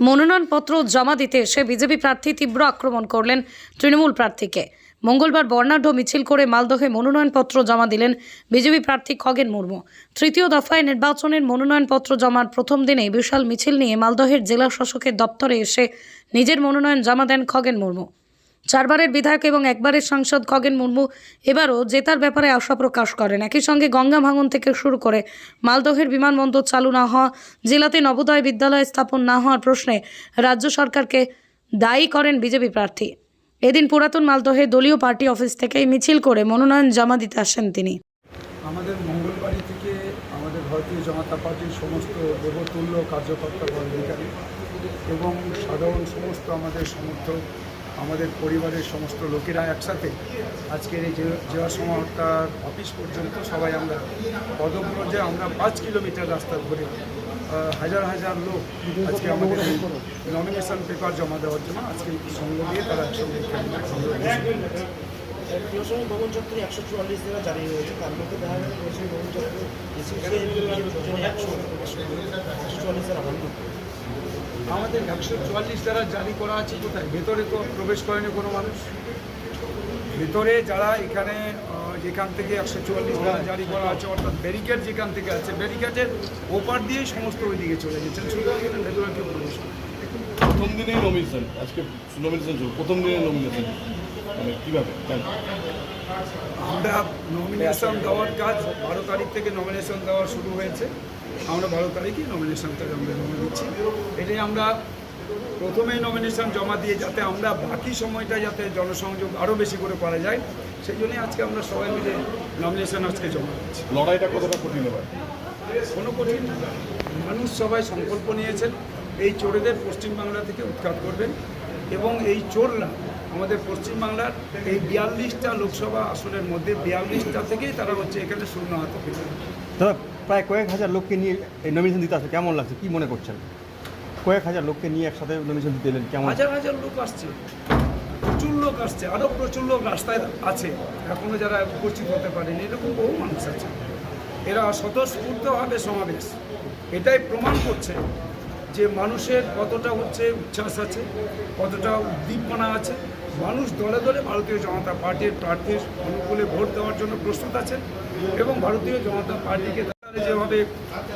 মনোনয়নপত্র জমা দিতে এসে বিজেপি প্রার্থী তীব্র আক্রমণ করলেন তৃণমূল প্রার্থীকে। মঙ্গলবার বর্ণাঢ্য মিছিল করে মালদহে মনোনয়নপত্র জমা দিলেন বিজেপি প্রার্থী খগেন মুর্মু। তৃতীয় দফায় নির্বাচনের মনোনয়নপত্র জমার প্রথম দিনে বিশাল মিছিল নিয়ে মালদহের জেলা শাসকের দপ্তরে এসে নিজের মনোনয়ন জমা দেন খগেন মুর্মু। চারবারের বিধায়ক এবং একবারের সাংসদ খগেন মুর্মু এবারও জেতার ব্যাপারে আশা প্রকাশ করেন। একই সঙ্গে গঙ্গা ভাঙন থেকে শুরু করে মালদহের বিমানবন্দর চালু না হওয়া, জেলাতে নবোদয় বিদ্যালয় স্থাপন না হওয়ার প্রশ্নে রাজ্য সরকারকে দায়ী করেন বিজেপি প্রার্থী। এদিন পুরাতন মালদহে দলীয় পার্টি অফিস থেকে মিছিল করে মনোনয়ন জমা দিতে আসেন তিনি। আমাদের মঙ্গলবাড়ি থেকে আমাদের ভারতীয় জনতা পার্টির সমস্ত দেবতুল্য কার্যকর্তা পদাধিকারী এবং সাধারণ সমস্ত আমাদের সমর্থক আমাদের পরিবারের সমস্ত লোকেরা একসাথে আজকের এই জেলা সমাহর্তার অফিস পর্যন্ত সবাই আমরা পদব্রজে আমরা পাঁচ কিলোমিটার রাস্তা ঘুরে হাজার হাজার লোক আজকে আমাদের নমিনেশন পেপার জমা দেওয়ার জন্য আজকে সঙ্গ দিয়ে তারা একসঙ্গে একশো চুয়াল্লিশ তার মধ্যে দেখা আহ্বান আমাদের একশো চুয়াল্লিশ দ্বারা জারি করা আছে কোথায়? ভেতরে তো প্রবেশ করেনি কোনো মানুষ? ভেতরে যারা এখানে যেখান থেকে একশো চুয়াল্লিশ দ্বারা জারি করা আছে অর্থাৎ ব্যারিকেড যেখান থেকে আছে ব্যারিকেডের ওপার দিয়েই সমস্ত ওই দিকে চলে গেছেন শুধু ভেতরে কেউ প্রবেশ প্রথম দিনেই নমিনেশন আজকে নমিনেশন শুরু। প্রথম দিনে নমিনেশন মানে কীভাবে? আমরা নমিনেশন দেওয়ার কাজ বারো তারিখ থেকে নমিনেশন দেওয়া শুরু হয়েছে। আমরা বারো তারিখে নমিনেশনটা আমরা জমা দিচ্ছি। এটাই আমরা প্রথমেই নমিনেশন জমা দিয়ে যাতে আমরা বাকি সময়টা যাতে জনসংযোগ আরও বেশি করে করা যায় সেই জন্যই আজকে আমরা সবাই মিলে নমিনেশন আজকে জমা দিচ্ছি। লড়াইটা কতটা কঠিন হবে কোনো কঠিন মানুষ সবাই সংকল্প নিয়েছেন এই চোরেদের পশ্চিমবাংলা থেকে উৎখাত করবেন এবং এই চোররা আমাদের পশ্চিমবাংলার এই বিয়াল্লিশটা লোকসভা আসনের মধ্যে বিয়াল্লিশটা থেকেই তারা হচ্ছে এখানে শূন্য হাতে ফিরে দাদা প্রায় কয়েক হাজার লোককে নিয়ে এই নমিনেশন দিতে আসে কেমন লাগছে? কি মনে করছেন? কয়েক হাজার লোককে নিয়ে একসাথে নমিনেশন দিতে এলেন, কেমন? হাজার হাজার লোক আসছে। প্রচুর লোক আসছে। আরও প্রচুর লোক রাস্তায় আছে। এখনও যারা উপস্থিত হতে পারেনি, এরকম বহু মানুষ আছে। এরা স্বতঃস্ফূর্তভাবে সমাবেশ। এটাই প্রমাণ করছে যে মানুষের কতটা হচ্ছে উচ্ছ্বাস আছে, কতটা উদ্দীপনা আছে। মানুষ দলে দলে ভারতীয় জনতা পার্টির প্রার্থীর অনুকূলে ভোট দেওয়ার জন্য প্রস্তুত আছেন এবং ভারতীয় জনতা পার্টিকে যেভাবে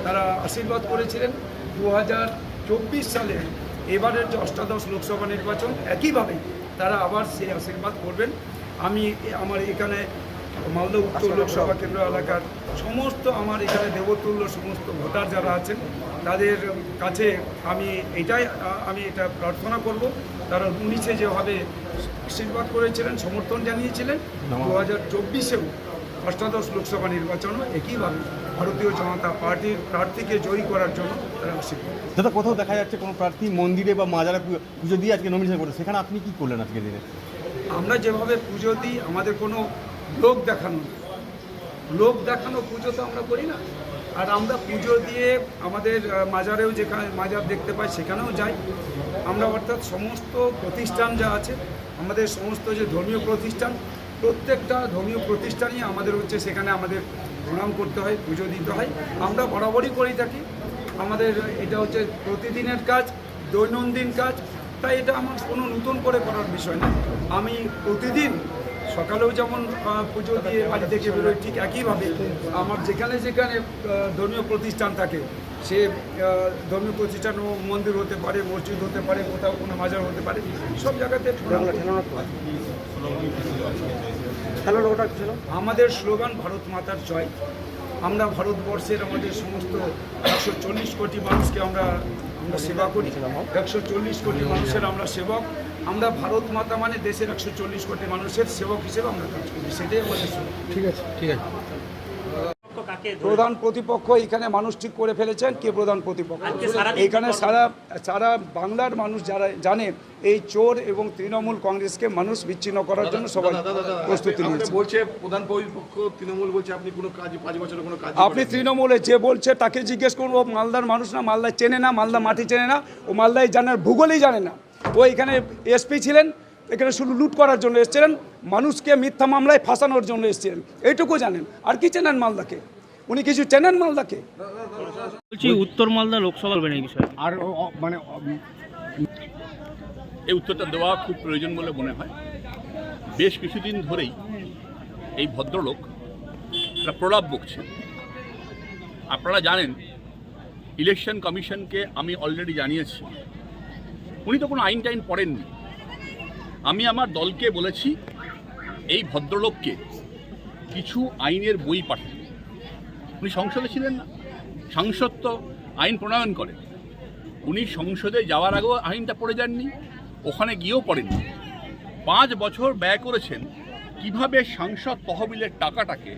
তারা আশীর্বাদ করেছিলেন দু হাজার চব্বিশ সালে এবারের যে অষ্টাদশ লোকসভা নির্বাচন একইভাবে তারা আবার সেই আশীর্বাদ করবেন। আমি আমার এখানে মালদা উত্তর লোকসভা কেন্দ্র এলাকার সমস্ত আমার এখানে দেবতুল্য সমস্ত ভোটার যারা আছেন তাদের কাছে আমি এটাই আমি এটা প্রার্থনা করব। তারা উনিশে যেভাবে আশীর্বাদ করেছিলেন সমর্থন জানিয়েছিলেন দু হাজার চব্বিশেও অষ্টাদশ লোকসভা নির্বাচনও একইভাবে ভারতীয় জনতা পার্টির প্রার্থীকে জয়ী করার জন্য তারা আশীর্বাদ দাদা কোথাও দেখা যাচ্ছে কোনো প্রার্থী মন্দিরে বা মাজারে পুজো- পুজো দিয়ে আজকে নমিনেশন করছে। সেখানে আপনি কি করলেন আজকে দিনে? আমরা যেভাবে পুজো দিই আমাদের কোনো লোক দেখানো লোক দেখানো পুজো তো আমরা করি না। আর আমরা পুজো দিয়ে আমাদের মাজারেও যেখানে মাজার দেখতে পাই সেখানেও যাই। আমরা অর্থাৎ সমস্ত প্রতিষ্ঠান যা আছে আমাদের সমস্ত যে ধর্মীয় প্রতিষ্ঠান প্রত্যেকটা ধর্মীয় প্রতিষ্ঠানই আমাদের হচ্ছে সেখানে আমাদের প্রণাম করতে হয়, পুজো দিতে হয়। আমরা বরাবরই করেই থাকি। আমাদের এটা হচ্ছে প্রতিদিনের কাজ, দৈনন্দিন কাজ। তাই এটা আমার কোনো নতুন করে করার বিষয় না। আমি প্রতিদিন সকালেও যেমন পুজো দিয়ে বাড়ি থেকে বেরোই ঠিক একইভাবে। আমার যেখানে যেখানে ধর্মীয় প্রতিষ্ঠান থাকে সে ধর্মীয় প্রতিষ্ঠান ও মন্দির হতে পারে মসজিদ হতে পারে কোথাও কোনো মাজার হতে পারে সব জায়গাতে। আমাদের স্লোগান ভারত মাতার জয়। আমরা ভারতবর্ষের আমাদের সমস্ত একশো চল্লিশ কোটি মানুষকে আমরা আমরা সেবা করি। একশো চল্লিশ কোটি মানুষের আমরা সেবক। আমরা ভারত মাতা মানে দেশের একশো চল্লিশ কোটি মানুষের সেবক হিসেবে আমরা কাজ করি। সেটাই আমাদের স্লোগান। ঠিক আছে ঠিক আছে। প্রধান প্রতিপক্ষ এখানে মানুষ ঠিক করে ফেলেছেন কে প্রধান প্রতিপক্ষ? এখানে সারা সারা বাংলার মানুষ যারা জানে এই চোর এবং তৃণমূল কংগ্রেসকে মানুষ বিচ্ছিন্ন করার জন্য সবাই প্রস্তুতি নিয়েছে। বলছে প্রধান পক্ষ তৃণমূল বলছে আপনি কোনো কাজ পাঁচ বছরের কোনো কাজ আপনি তৃণমূলে যে বলছে তাকে জিজ্ঞেস করুন ও মালদার মানুষ না মালদা চেনে না মালদা মাটি চেনে না ও মালদায় জানার ভূগোলেই জানে না। ও এখানে এসপি ছিলেন এখানে শুধু লুট করার জন্য এসেছিলেন মানুষকে মিথ্যা মামলায় ফাঁসানোর জন্য এসেছিলেন। এইটুকু জানেন। আর কি চেনেন মালদাকে? উনি কিছু চেনেন মালদাকে? বলছি উত্তর মালদা লোকসভা বলবেন এই বিষয়ে? আর মানে এই উত্তরটা দেওয়া খুব প্রয়োজন বলে মনে হয়। বেশ কিছুদিন ধরেই এই ভদ্রলোক একটা প্রলাপ বকছেন আপনারা জানেন ইলেকশন কমিশনকে আমি অলরেডি জানিয়েছি। উনি তো কোনো আইন টাইন পড়েননি। আমি আমার দলকে বলেছি এই ভদ্রলোককে কিছু আইনের বই পাঠান। উনি সংসদে ছিলেন না। সাংসদ তো আইন প্রণয়ন করেন উনি সংসদে যাওয়ার আগেও আইনটা পড়ে যাননি, ওখানে গিয়েও পড়েননি। পাঁচ বছর ব্যয় করেছেন, কীভাবে সাংসদ তহবিলের টাকাটাকে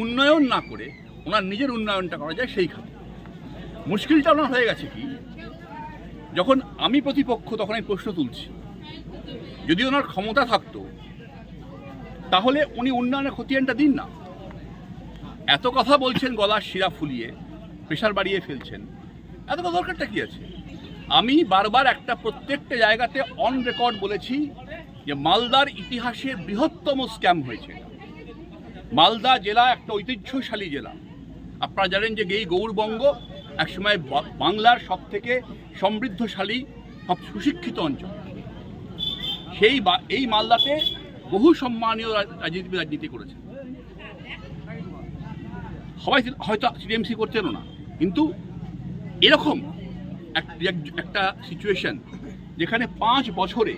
উন্নয়ন না করে ওনার নিজের উন্নয়নটা করা যায় সেই সেইখানে। মুশকিলটা ওনার হয়ে গেছে কি, যখন আমি প্রতিপক্ষ তখন আমি প্রশ্ন তুলছি। যদি ওনার ক্ষমতা থাকতো, তাহলে উনি উন্নয়নের খতিয়ানটা দিন না। এত কথা বলছেন গলার শিরা ফুলিয়ে, প্রেশার বাড়িয়ে ফেলছেন। এত কথা দরকারটা কি আছে? আমি বারবার একটা প্রত্যেকটা জায়গাতে অন রেকর্ড বলেছি যে মালদার ইতিহাসে বৃহত্তম স্ক্যাম হয়েছে। মালদা জেলা একটা ঐতিহ্যশালী জেলা। আপনারা জানেন যে এই গৌরবঙ্গ একসময় বাংলার সব থেকে সমৃদ্ধশালী, সব সুশিক্ষিত অঞ্চল। সেই এই মালদাতে বহু সম্মানীয় রাজ- রাজনীতিবিদ রাজনীতি করেছে সবাই হয়তো টিএমসি করছেনও না। কিন্তু এরকম এক- এক- একটা সিচুয়েশন যেখানে পাঁচ বছরে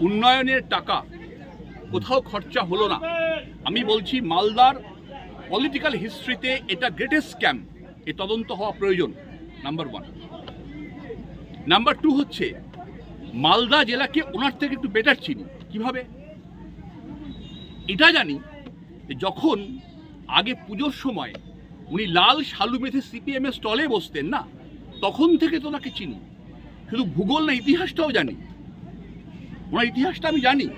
উন্নয়নের টাকা কোথাও খরচা হলো না। আমি বলছি, মালদার পলিটিক্যাল হিস্ট্রিতে এটা গ্রেটেস্ট স্ক্যাম এ তদন্ত হওয়া প্রয়োজন নাম্বার ওয়ান নাম্বার টু হচ্ছে, মালদা জেলাকে ওনার থেকে একটু বেটার চিনি। কীভাবে? এটা জানি যখন আগে পুজোর সময় উনি লাল শালু মেথে সিপিএম এর স্টলে বসতেন, না? তখন থেকে তো ওনাকে চিনি। শুধু ভূগোল না, ইতিহাসটাও জানি। ওনার ইতিহাসটা আমি জানি।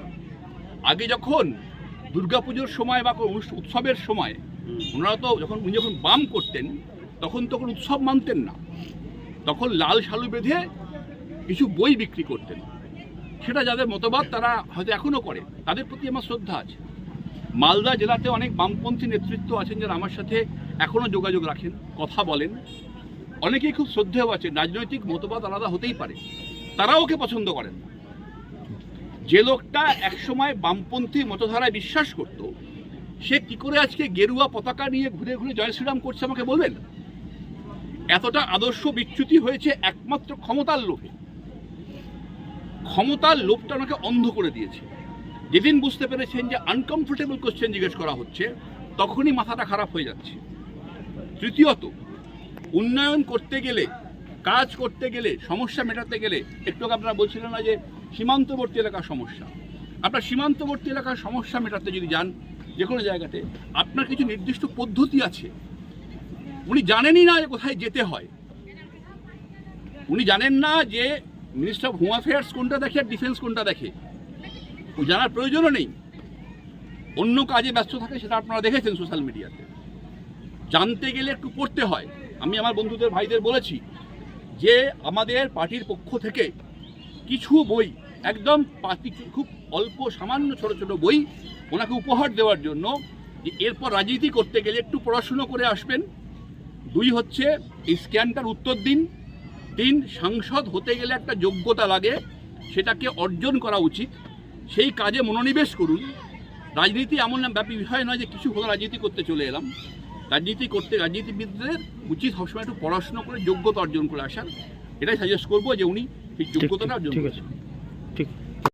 আগে যখন দুর্গাপুজোর সময় বা উৎসবের সময় ওনারা তো যখন, উনি যখন বাম করতেন, তখন তখন উৎসব মানতেন না। তখন লাল শালু বেঁধে কিছু বই বিক্রি করতেন। সেটা যাদের মতবাদ তারা হয়তো এখনও করে। তাদের প্রতি আমার শ্রদ্ধা আছে। মালদা জেলাতে অনেক বামপন্থী নেতৃত্ব আছেন যারা আমার সাথে এখনও যোগাযোগ রাখেন, কথা বলেন। অনেকেই খুব শ্রদ্ধেয় আছেন, রাজনৈতিক মতবাদ আলাদা হতেই পারে। তারাও ওকে পছন্দ করেন। যে লোকটা একসময় বামপন্থী মতধারায় বিশ্বাস করত, সে কি করে আজকে গেরুয়া পতাকা নিয়ে ঘুরে ঘুরে জয় শ্রীরাম করছে আমাকে বলবেন? এতটা আদর্শ বিচ্যুতি হয়েছে একমাত্র ক্ষমতার লোভে। ক্ষমতার লোভটা ওনাকে অন্ধ করে দিয়েছে। যেদিন বুঝতে পেরেছেন যে আনকমফোর্টেবল কোশ্চেন জিজ্ঞেস করা হচ্ছে, তখনই মাথাটা খারাপ হয়ে যাচ্ছে। তৃতীয়ত, উন্নয়ন করতে গেলে, কাজ করতে গেলে, সমস্যা মেটাতে গেলে, একটু আপনারা বলছিলেন না যে সীমান্তবর্তী এলাকার সমস্যা। আপনার সীমান্তবর্তী এলাকার সমস্যা মেটাতে যদি যান, যে কোনো জায়গাতে, আপনার কিছু নির্দিষ্ট পদ্ধতি আছে। উনি জানেনই না যে কোথায় যেতে হয়। উনি জানেন না যে মিনিস্টার অফ হোম অ্যাফেয়ার্স কোনটা দেখে আর ডিফেন্স কোনটা দেখে। জানার প্রয়োজনও নেই। অন্য কাজে ব্যস্ত থাকে সেটা আপনারা দেখেছেন সোশ্যাল মিডিয়াতে। জানতে গেলে একটু পড়তে হয়। আমি আমার বন্ধুদের, ভাইদের বলেছি যে আমাদের পার্টির পক্ষ থেকে কিছু বই, একদম পাতি খুব অল্প, সামান্য ছোট ছোট বই ওনাকে উপহার দেওয়ার জন্য যে এরপর রাজনীতি করতে গেলে একটু পড়াশুনো করে আসবেন। দুই হচ্ছে, এই স্ক্যানটার উত্তর দিন। তিন, সাংসদ হতে গেলে একটা যোগ্যতা লাগে, সেটাকে অর্জন করা উচিত। সেই কাজে মনোনিবেশ করুন। রাজনীতি এমন ব্যাপী বিষয় নয় যে কিছু হলো রাজনীতি করতে চলে এলাম। রাজনীতি করতে রাজনীতিবিদদের উচিত সবসময় একটু পড়াশোনা করে যোগ্যতা অর্জন করে আসার। এটাই সাজেস্ট করব যে উনি সেই যোগ্যতাটা অর্জন করেছেন ঠিক।